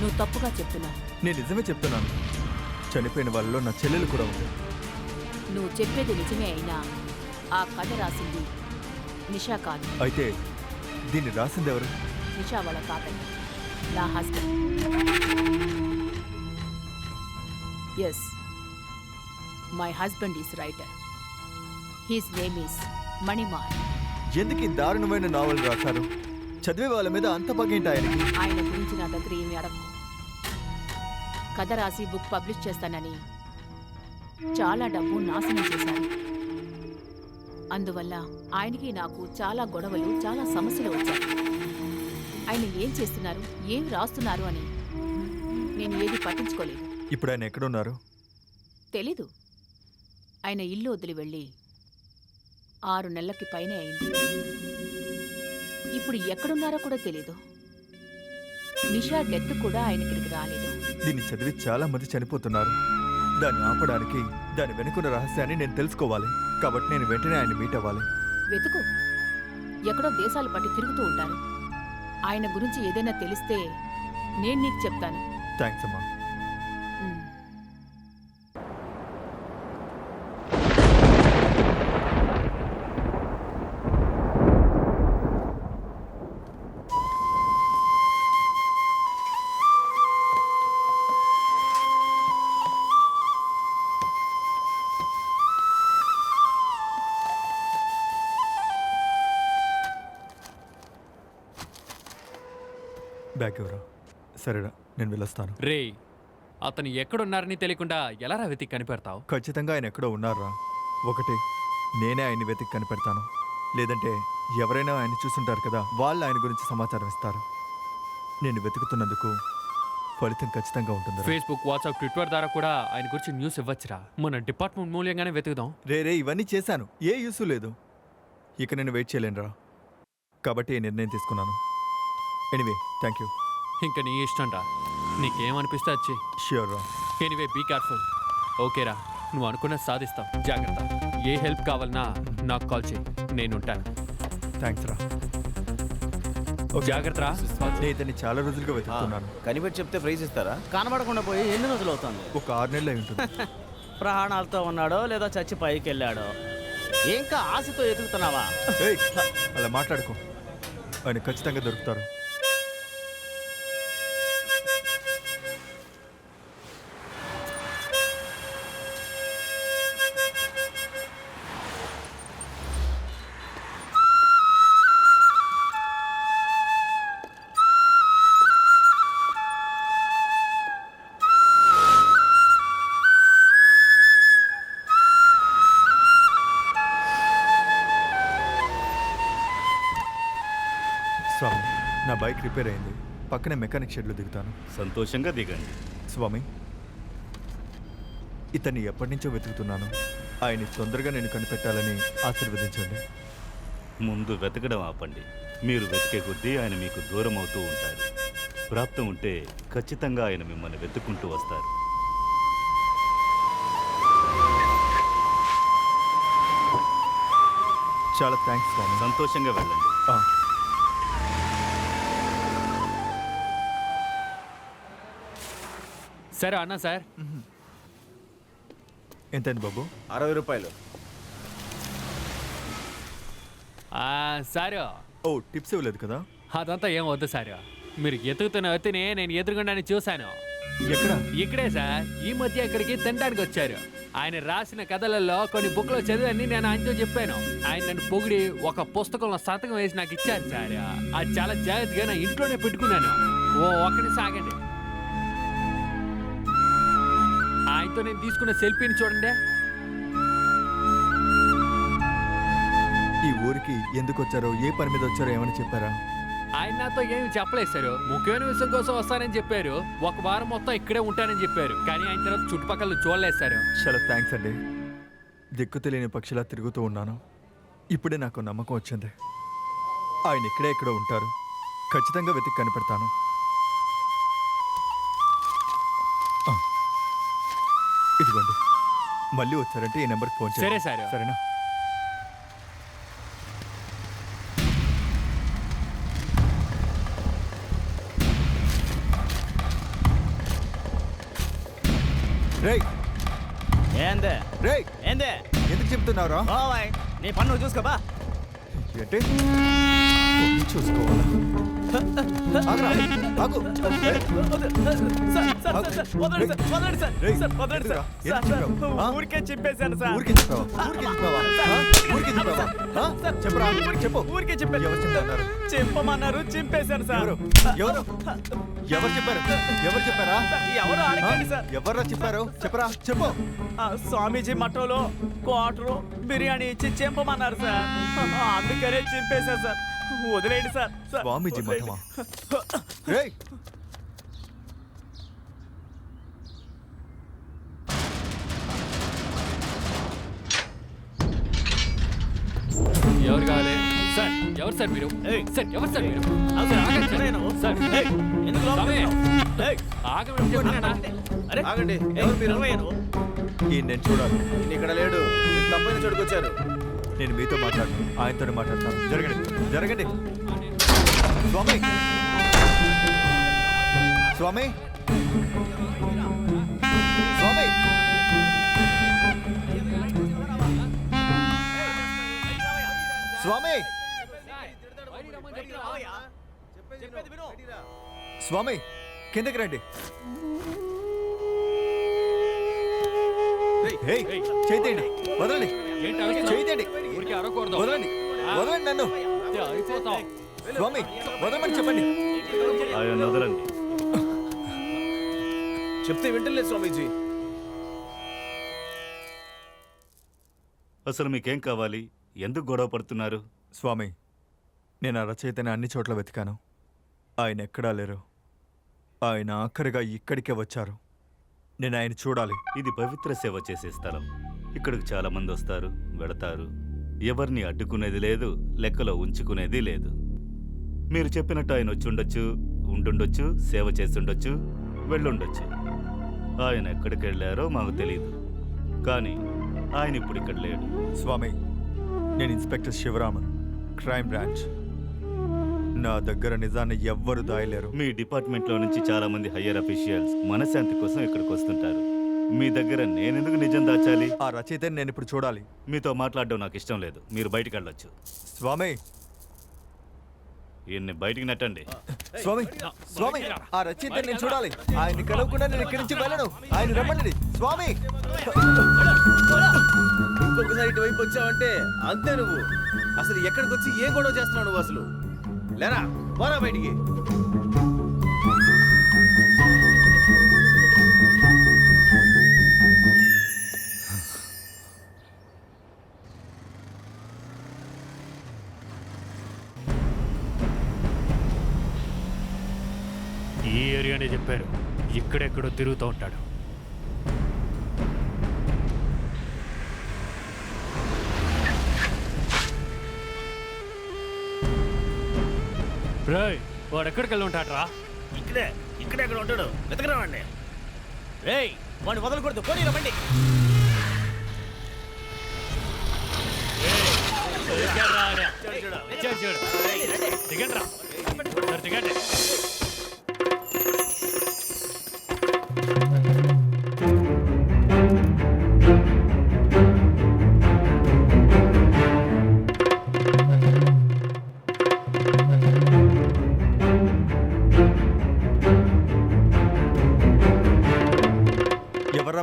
నువ్వు తప్పుగా చెప్తున్నావు. నేను నిజమే చెప్తున్నాను. చనిపోయిన వాళ్ళలో నా చెల్లెలు కూడా ఉంది. నువ్వు చెప్పేది నిజమే అయినా ఆ కథ రాసింది నిషా కాదు. అయితే దీన్ని రాసింది ఎవరు? నిషా వాళ్ళ తాతయ్య. నా husband. Yes my husband is writer his name is Manimal ఎందుకు ఈ దారుణమైన నావల్ రాశారు? చదివే వాళ్ళ మీద అంత పగేంటి ఆయనకి? ఆయన గురించి నా దగ్గర ఏమి అడగకు. కథ రాసి బుక్ పబ్లిష్ చేస్తానని. చాలా డబ్బు నాశనం చేశాను అందువల్ల ఆయనకి నాకు చాలా గొడవలు చాలా సమస్యలు వచ్చాయి. ఆయన ఏం చేస్తున్నారు ఏం రాస్తున్నారు అని నేను ఏది పట్టించుకోలేదు. ఇప్పుడు ఆయన ఎక్కడున్నారు? తెలీదు. ఆయన ఇల్లు వదిలి వెళ్ళి ఆరు నెలలకి పైనే అయింది. ఇప్పుడు ఎక్కడున్నారో కూడా తెలీదు. నిషా డెత్ కూడా ఆయన ఇక్కడికి రాలేదు. దీన్ని చదివి చాలా మంది చనిపోతున్నారు. దాన్ని ఆపడానికి దాని వెనుకున్న రహస్యాన్ని నేను తెలుసుకోవాలి. కాబట్టి నేను వెంటనే ఆయన మీట్ అవ్వాలి. వెతుకు. ఎక్కడో దేశాలు పట్టి తిరుగుతూ ఉంటారు. ఆయన గురించి ఏదైనా తెలిస్తే నేను నీకు చెప్తాను. థ్యాంక్స్ అమ్మా. బ్యాక్ ఎవరా? సరేరా నేను వెళ్ళొస్తాను. రే అతను ఎక్కడున్నారని తెలియకుండా ఎలా రా వెతికి కనిపెడతావు? ఖచ్చితంగా ఆయన ఎక్కడో ఉన్నారా? ఒకటి నేనే ఆయన్ని వెతికి కనిపెడతాను. లేదంటే ఎవరైనా ఆయన చూసుంటారు కదా వాళ్ళు ఆయన గురించి సమాచారం ఇస్తారు. నేను వెతుకుతున్నందుకు ఫలితం ఖచ్చితంగా ఉంటుంది ఫేస్బుక్ వాట్సాప్ ట్విట్టర్ ద్వారా కూడా ఆయన గురించి న్యూస్ ఇవ్వచ్చురా. మన డిపార్ట్మెంట్ మూల్యంగానే వెతుకుదాం. రే రే ఇవన్నీ చేశాను. ఏ యూస్ లేదు. ఇక నేను వెయిట్ చేయలేనురా. కాబట్టి నిర్ణయం తీసుకున్నాను. ఎనీవే థ్యాంక్ యూ ఇంకా నీ ఇష్టం రా నీకేమనిపిస్తే వచ్చి ష్యూర్ రా. ఎనీవే బీ కేర్ఫుల్ ఓకేరా నువ్వు అనుకున్నది సాధిస్తావు జాగ్రత్త. ఏ హెల్ప్ కావాలన్నా నాకు కాల్ చేయి నేను ఉంటాను థ్యాంక్స్ రా జాగ్రత్త రా. నేను ఇతన్ని చాలా రోజులుగా వెతుకుతున్నాను. కనిపెట్టి చెప్తే ప్రైజ్ ఇస్తారా? కనబడకుండా పోయి ఎన్ని రోజులు అవుతుంది? ఒక ఆరు నెలలు అయి ఉంటుంది. ప్రాణాలతో ఉన్నాడో లేదా చచ్చి పైకి వెళ్ళాడో? ఇంకా ఆశతో ఎదుగుతున్నావా? ఏయ్, అలా మాట్లాడుకో. ఆయన ఖచ్చితంగా దొరుకుతారు. స్వామి నా బైక్ రిపేర్ అయింది. పక్కనే మెకానిక్ షెడ్లో దిగుతాను. సంతోషంగా దిగండి. స్వామి ఇతన్ని ఎప్పటి నుంచో వెతుకుతున్నాను. ఆయన్ని తొందరగా నేను కనిపెట్టాలని ఆశీర్వదించండి. ముందు వెతకడం ఆపండి. మీరు వెతికే కొద్దీ ఆయన మీకు దూరం అవుతూ ఉంటారు. ప్రాప్తం ఉంటే ఖచ్చితంగా ఆయన మిమ్మల్ని వెతుక్కుంటూ వస్తారు. చాలా థ్యాంక్స్ స్వామి. సంతోషంగా వెళ్ళండి. సరే అన్నా సార్. ఎంతైంది బాబు? అరవై రూపాయలు. ఆ, సార్. ఓ టిప్స్ ఇవ్వలేదు కదా? అదంతా ఏం వద్దు సార్. మీరు ఎతుకుతున్న వ్యక్తిని నేను ఎదురుగుండానే చూశాను. ఎక్కడ? ఇక్కడే సార్. ఈ మధ్య ఇక్కడికి తినడానికి వచ్చారు. ఆయన రాసిన కథలలో కొన్ని బుక్లో చదివని నేను ఆయనతో చెప్పాను. ఆయన నన్ను పొగిడి ఒక పుస్తకంలో సంతకం వేసి నాకు ఇచ్చారు సార్. అది చాలా జాగ్రత్తగా నా ఇంట్లోనే పెట్టుకున్నాను. ఓ ఒక్కడి సాగండి. ఆయనతో నేను తీసుకున్న సెల్ఫీని చూడండి. ఈ ఊరికి ఎందుకు వచ్చారో ఏ పని మీద వచ్చారో ఏమని చెప్పారా? ఆయన నాతో ఏమి చెప్పలేదు సార్. ముఖ్యమైన విషయం కోసం వస్తానని చెప్పారు. ఒక వారం మొత్తం ఇక్కడే ఉంటానని చెప్పారు. కానీ ఆయన తర్వాత చుట్టుపక్కల చూడలేదు సార్. చాలా థ్యాంక్స్ అండి. దిక్కు తెలియని పక్షిలా తిరుగుతూ ఉన్నాను. ఇప్పుడే నాకు నమ్మకం వచ్చింది. ఆయన ఇక్కడే ఇక్కడ ఉంటారు. ఖచ్చితంగా వెతికి కనిపెడతాను. ఇదిగోండి. మళ్ళీ వచ్చారంటే ఈ నెంబర్కి ఫోన్ చేయండి. సరే, సరే. సరేనా? ఎందుకు చెప్తున్నారు నీ పన్ను చూసుకోబా ఏంటి? చూసుకోవాలా ఊరికే చెప్పేశాను సార్ ఊరికే చెప్పావా ఊరికే చెప్పావా ఆ? ఊరికే చెప్పావా చెప్పరా చెప్పు ఊరికే చెప్పాను ఎవరు చెప్పారు చెప్పమన్నారు చింపేశాను సార్ ఎవరు ఎవరు చెప్పారు ఎవరు చెప్పారా ఎవరు ఆ? అడగండి సార్ ఎవర్రా చెప్పారు చెప్పరా చెప్పు స్వామీజీ మఠంలో క్వార్టరు బిర్యానీ ఇచ్చి చింపమన్నారు సార్ అందుకనే చింపేశారు సార్ వదిలేయండి సార్ సార్, స్వామీజీ వదిలేయండి. మఠమా రేయ్ ఎవరు కావాలి సార్ ఎవరు సార్ మీరు ఏయ్. సార్ ఎవరు సార్ మీరు ఆగండి సార్. ఎవరే నువ్వు? సార్ ఏయ్, ఎందుకు లోపలికి స్వామి. వెళ్తున్నావు? ఏయ్, ఆగమని చెప్తున్నానా అరే ఆగండి ఏయ్, ఎవరు మీరు ఎవరయ్యా నువ్వు? ఈ నేను చూడాలి ఈయన ఇక్కడ లేడు మీరు తప్పని చోటుకు వచ్చారు నేను మీతో మాట్లాడను. ఆయనతోనే మాట్లాడతాను. జరగండి. జరగండి. స్వామి. స్వామి. స్వామి. స్వామి. స్వామి కిందకి రండి. చేయండి వదలండి? చేయండి ఊరికే అరవకూడదు. వదలండి. వదలండి నన్ను. అంతే, అయిపోతాం. స్వామి వదలమని చెప్పండి. ఆయన వదలండి. చెప్తే వింటలేదు స్వామీజీ. అసలు మీకేం కావాలి? ఎందుకు గొడవ పడుతున్నారు? స్వామి నేను ఆ రచయితని అన్ని చోట్ల వెతికాను. ఆయన ఎక్కడా లేరు. ఆయన ఆఖరిగా ఇక్కడికే వచ్చారు. నేను ఆయన చూడాలి. ఇది పవిత్ర సేవ చేసే స్థలం. ఇక్కడికి చాలా మంది వస్తారు వెళతారు. ఎవరిని అడ్డుకునేది లేదు లెక్కలో ఉంచుకునేది లేదు. మీరు చెప్పినట్టు ఆయన వచ్చి ఉండొచ్చు ఉండుండొచ్చు సేవ చేస్తుండొచ్చు వెళ్ళుండొచ్చు. ఆయన ఎక్కడికి వెళ్ళారో మాకు తెలియదు కానీ ఆయన ఇప్పుడు ఇక్కడ లేడు. స్వామి నేను ఇన్స్పెక్టర్ శివరామన్ క్రైమ్ బ్రాంచ్. నా దగ్గర నిజాన్ని ఎవ్వరు దాయలేరు. మీ డిపార్ట్మెంట్లో నుంచి చాలా మంది హయ్యర్ అఫీషియల్స్ మనశ్శాంతి కోసం ఇక్కడికి వస్తుంటారు. మీ దగ్గర నేనెందుకు నిజం దాచాలి? ఆ రచయితని నేను ఇప్పుడు చూడాలి. మీతో మాట్లాడడం నాకు ఇష్టం లేదు. మీరు బయటికి వెళ్ళొచ్చు. స్వామి! ఈయన్ని బయటికి నెట్టండి. స్వామి! స్వామి! ఆ రచయితని నేను చూడాలి. ఆయన్ని కలవకుండా నేను ఇక్కడి నుంచి వెళ్ళను. ఆయన రమ్మనండి. స్వామి! ఇంకొకసారి ఇటువైపు వచ్చావంటే అంతే నువ్వు. అసలు ఎక్కడికి వచ్చి ఏ గొడవ చేస్తున్నావు నువ్వు అసలు? లేరా? పోరా బయటికి. ఇక్కడెక్కడో తిరుగుతూ ఉంటాడు. రాయ్ వాడు ఎక్కడికి వెళ్ళి ఉంటాడ్రా ఇక్కడే ఇక్కడే ఎక్కడ ఉంటాడు. వెతకరావండి రేయ్ వాడిని వదలకూడదు. పోనీ రమ్మండి చూడు చూడు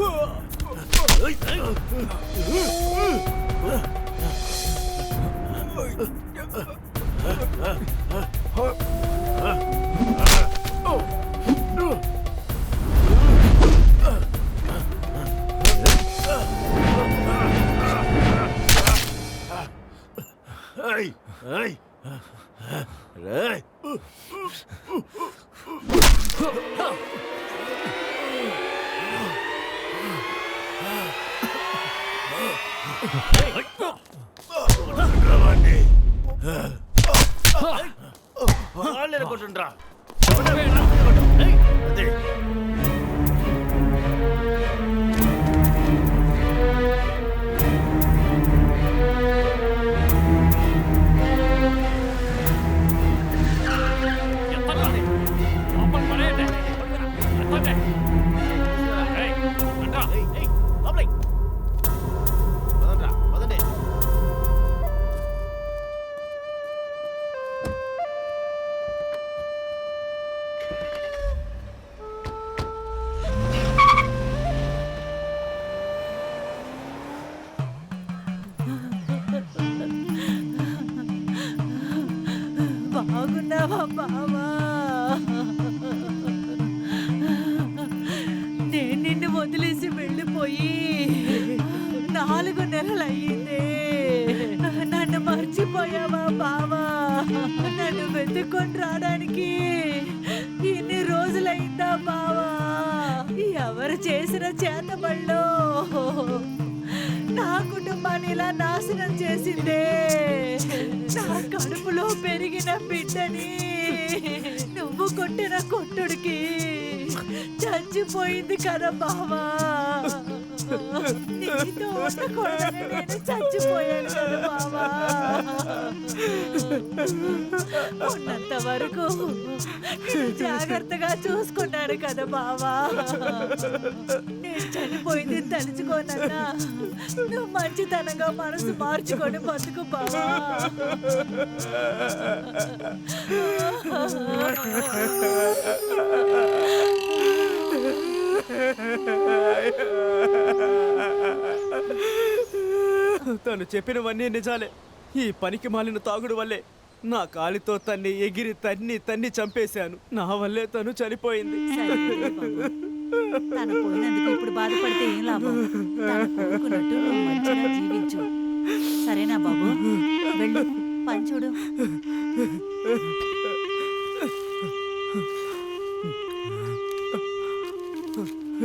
はいはいはい వాళ్ళు అనుకుంటుండ్రా వెళ్ళిపోయి నాలుగు నెలలు నన్ను మర్చిపోయావా బావా? నన్ను వెతుక్కొని రావడానికి ఇన్ని రోజులైందా బావా? ఎవరు చేసిన చేతబళ్ళు? నా కుటుంబాన్ని ఇలా నాశనం చేసిందే. నా కడుపులో పెరిగిన బిడ్డని నువ్వు కొట్టిన కొట్టుడికి చచ్చిపోయింది కదా బావా? నీతో నేను చచ్చిపోయాను కదా బావా. ఉన్నంత వరకు జాగ్రత్తగా చూసుకున్నాడు కదా బావా. నేను చనిపోయింది తలుచుకోనన్నా. నువ్వు మంచితనంగా మనసు మార్చుకొని బతుకు బావా. తను చెప్పినవన్నీ నిజాలే. ఈ పనికి మాలిన తాగుడు వల్లే నా కాలితో తన్ని ఎగిరి తన్ని తన్ని చంపేశాను. నా వల్లే తను చనిపోయింది. తను పోయినందుకు ఇప్పుడు బాధపడితే ఏం లాభం? తను కోరుకున్నట్టు నువ్వు మంచిగా జీవించు. సరేనా బాబు? వెళ్ళు.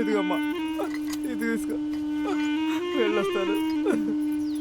ఇదిగమ్మా ఇది తీసుకో. వెళ్ళొస్తాను.